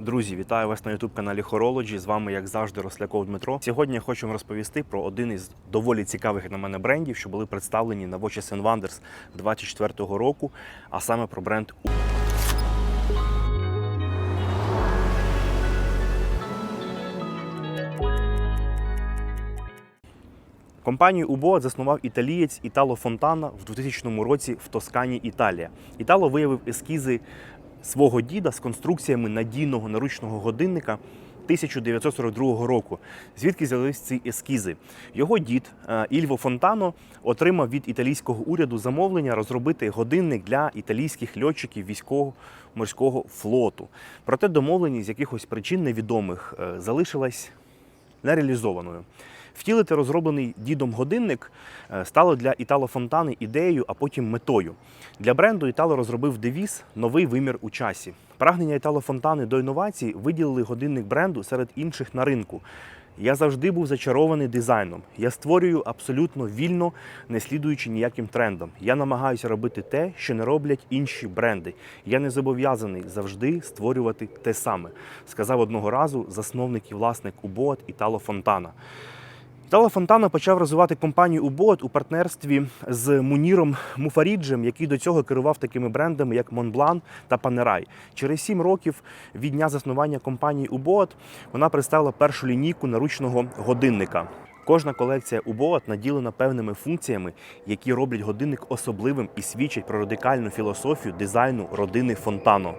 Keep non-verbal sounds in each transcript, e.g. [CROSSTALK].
Друзі, вітаю вас на youtube каналі Horology. З вами, як завжди, Росляков Дмитро. Сьогодні я хочу вам розповісти про один із доволі цікавих на мене брендів, що були представлені на Watches Wonders 24-го року, а саме про бренд U. Компанію Убо заснував італієць Італо Фонтана в 2000 році в Тоскані, Італія. Італо виявив ескізи свого діда з конструкціями надійного наручного годинника 1942 року. Звідки взялись ці ескізи? Його дід е, Ільво Фонтано отримав від італійського уряду замовлення розробити годинник для італійських льотчиків військово-морського флоту. Проте домовленість з якихось причин невідомих е, залишилась нереалізованою. Втілити розроблений дідом годинник е, стало для Італо Фонтани ідеєю, а потім метою. Для бренду Італо розробив девіз Новий вимір у часі. Прагнення Італо Фонтани до інновацій виділили годинник бренду серед інших на ринку. Я завжди був зачарований дизайном. Я створюю абсолютно вільно, не слідуючи ніяким трендам. Я намагаюся робити те, що не роблять інші бренди. Я не зобов'язаний завжди створювати те саме, сказав одного разу засновник і власник Убот Італо Фонтана. Італо Фонтана почав розвивати компанію Убот у партнерстві з Муніром Муфаріджем, який до цього керував такими брендами, як Монблан та Панерай. Через сім років від дня заснування компанії Убот вона представила першу лінійку наручного годинника. Кожна колекція Убот наділена певними функціями, які роблять годинник особливим і свідчать про радикальну філософію дизайну родини Фонтано.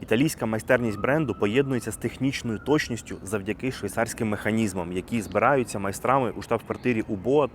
Італійська майстерність бренду поєднується з технічною точністю завдяки швейцарським механізмам, які збираються майстрами у штаб-квартирі у Боат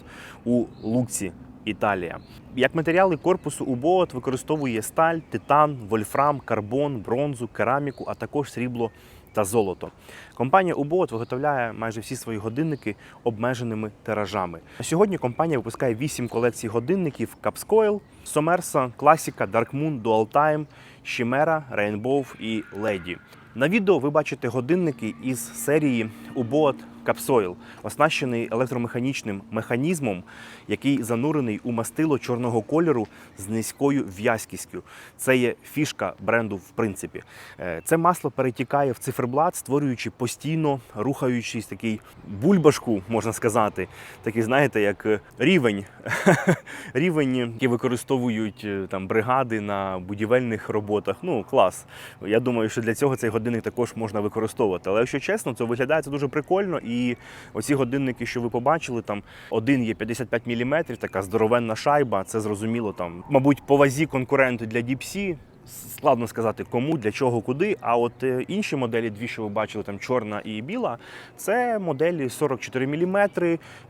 у Лукці, Італія. Як матеріали корпусу Убот використовує сталь, титан, вольфрам, карбон, бронзу, кераміку, а також срібло та золото. Компанія Убот виготовляє майже всі свої годинники обмеженими тиражами. На сьогодні компанія випускає 8 колекцій годинників Capscoil, Somersa, Classica, Dark Moon, Dual Time, Chimera, Rainbow і Lady. На відео ви бачите годинники із серії Ubot Capsoil, оснащений електромеханічним механізмом, який занурений у мастило чорного кольору з низькою в'язкістю. Це є фішка бренду, в принципі. Е, Це масло перетікає в циферблат, створюючи постійно рухаючись такий бульбашку, можна сказати, такий, знаєте, як е, рівень, [LAUGHS] рівень, який використовують е, там бригади на будівельних роботах. Ну, клас. Я думаю, що для цього цей годинник також можна використовувати. Але якщо чесно, то виглядає це дуже прикольно. І оці годинники, що ви побачили, там один є 55 мм, така здоровенна шайба. Це зрозуміло там, мабуть, по вазі конкуренти для DeepSea. Складно сказати, кому, для чого, куди. А от е, інші моделі, дві, що ви бачили, там чорна і біла, це моделі 44 мм,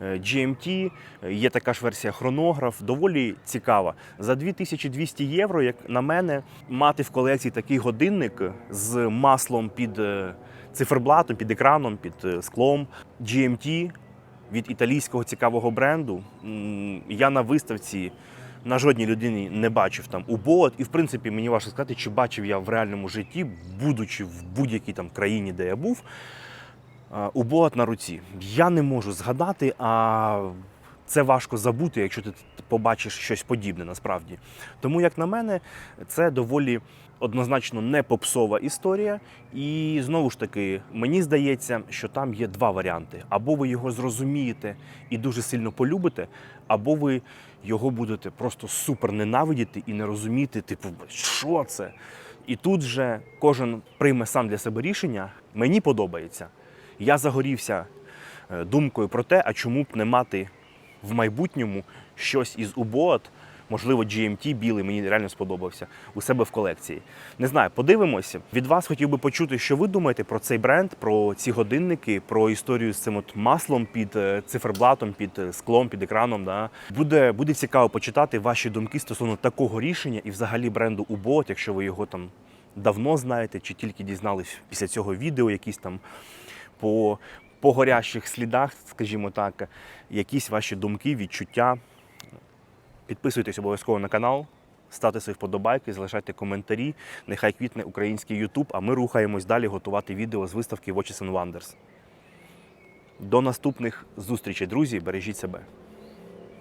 GMT, є така ж версія хронограф, доволі цікава. За 2200 євро, як на мене, мати в колекції такий годинник з маслом під е, циферблатом, під екраном, під е, склом, GMT від італійського цікавого бренду. Я на виставці на жодній людині не бачив там убот. І в принципі мені важко сказати, чи бачив я в реальному житті, будучи в будь-якій там країні, де я був, убот на руці. Я не можу згадати, а це важко забути, якщо ти побачиш щось подібне насправді. Тому, як на мене, це доволі однозначно не попсова історія. І знову ж таки, мені здається, що там є два варіанти: або ви його зрозумієте і дуже сильно полюбите, або ви його будете просто супер ненавидіти і не розуміти, типу, що це? І тут же кожен прийме сам для себе рішення. Мені подобається. Я загорівся е, думкою про те, а чому б не мати в майбутньому щось із убот, можливо, GMT білий, мені реально сподобався у себе в колекції. Не знаю, подивимося. Від вас хотів би почути, що ви думаєте про цей бренд, про ці годинники, про історію з цим от маслом під е, циферблатом, під е, склом, під екраном. Да? Буде, буде цікаво почитати ваші думки стосовно такого рішення і взагалі бренду Убот, якщо ви його там давно знаєте, чи тільки дізнались після цього відео, якісь там по, по горящих слідах, скажімо так, якісь ваші думки, відчуття. Підписуйтесь обов'язково на канал, ставте свої вподобайки, залишайте коментарі. Нехай квітне український Ютуб, а ми рухаємось далі готувати відео з виставки Watches and Wonders. До наступних зустрічей, друзі! Бережіть себе!